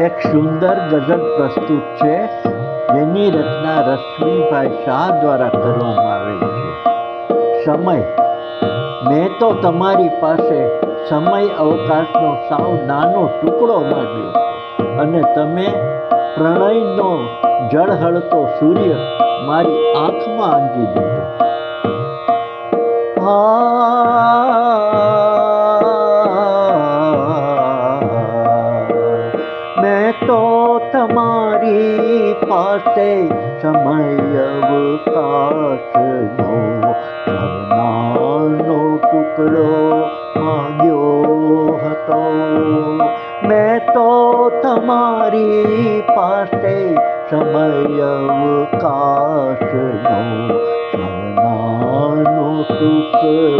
એક સુંદર ગઝલ પ્રસ્તુત છે. જેની રચના રશ્મિભાઈ શાહ દ્વારા કરવામાં આવી છે. સમય. મેં તો તમારી પાસે સમય અવકાશનો સાવ નાનો ટુકડો માંગ્યો અને તમે પ્રણયનો જળહળતો સૂર્ય મારી આંખમાં આંગી દીધો. મેં તમારી પાસે સમય અવકાશનો નાનો ટુકડો માગ્યો હતો. મેં તો તમારી પાસે સમય અવકાશનો નાનો ટુકડો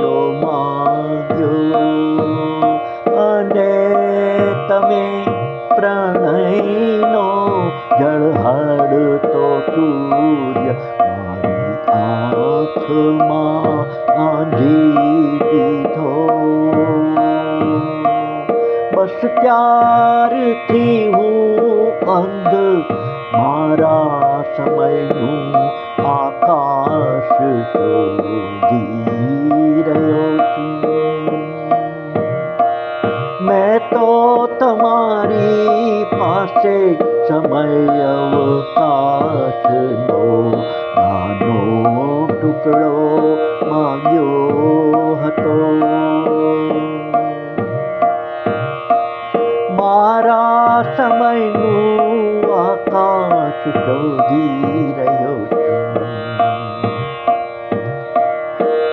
જળહળતો સૂર્ય મારી આંખમાં આંજી દીધો બસ ત્યારથી હું અંધ મારા સમયનું આકાશ શોધી પાસે સમય અવકાશનો નાનો ટુકડો માંગ્યો હતો. મારા સમયનું આકાશ શોધી રહ્યો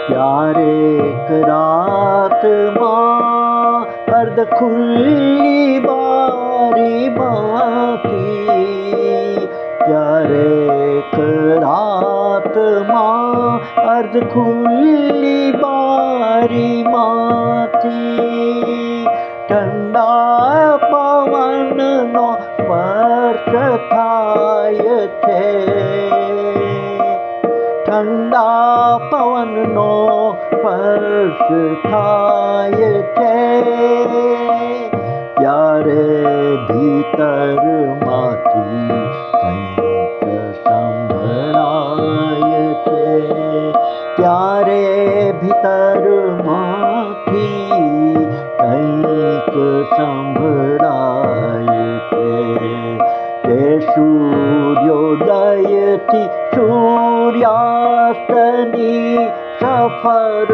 ક્યારેક રાતમાં અર્ધ ખુલ્લી मात् मा अर्धखुल्ली बि ठंडा पवन न थे। ठंडा पवन नोर्ष थे। प्यार भीतर मा सम्भयते प्ये भीतर मा सम्भराय थे ते सूर्योदयति सूर्यास्तनि सफ़र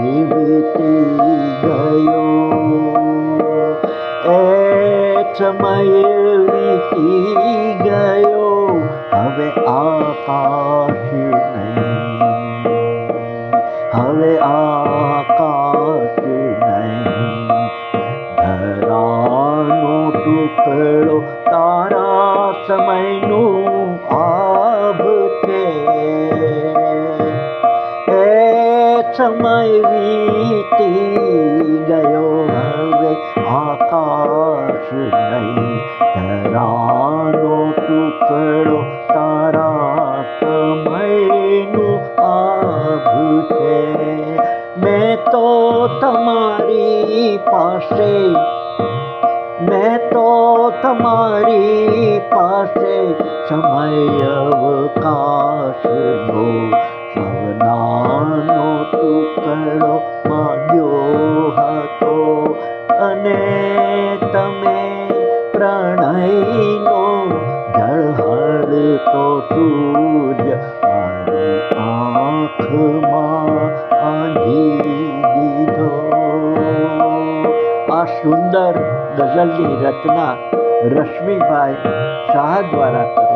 સમય વીતી ગયો હવે આકાશ નહીં હવે આકાશ નહીં ધરાનો ટુકડો તારા સમયનું આભ છે એ સમય વીતી ગયો હવે આકાશ પાસે. મેં તો તમારી પાસે સમય અવકાશનો સવનાનો ટુકડો માગ્યો હતો. અને તમે પ્રણયનો જળહળતો સૂર્ય સુંદર ગઝલની રચના રશ્મિભાઈ શાહ દ્વારા કરવામાં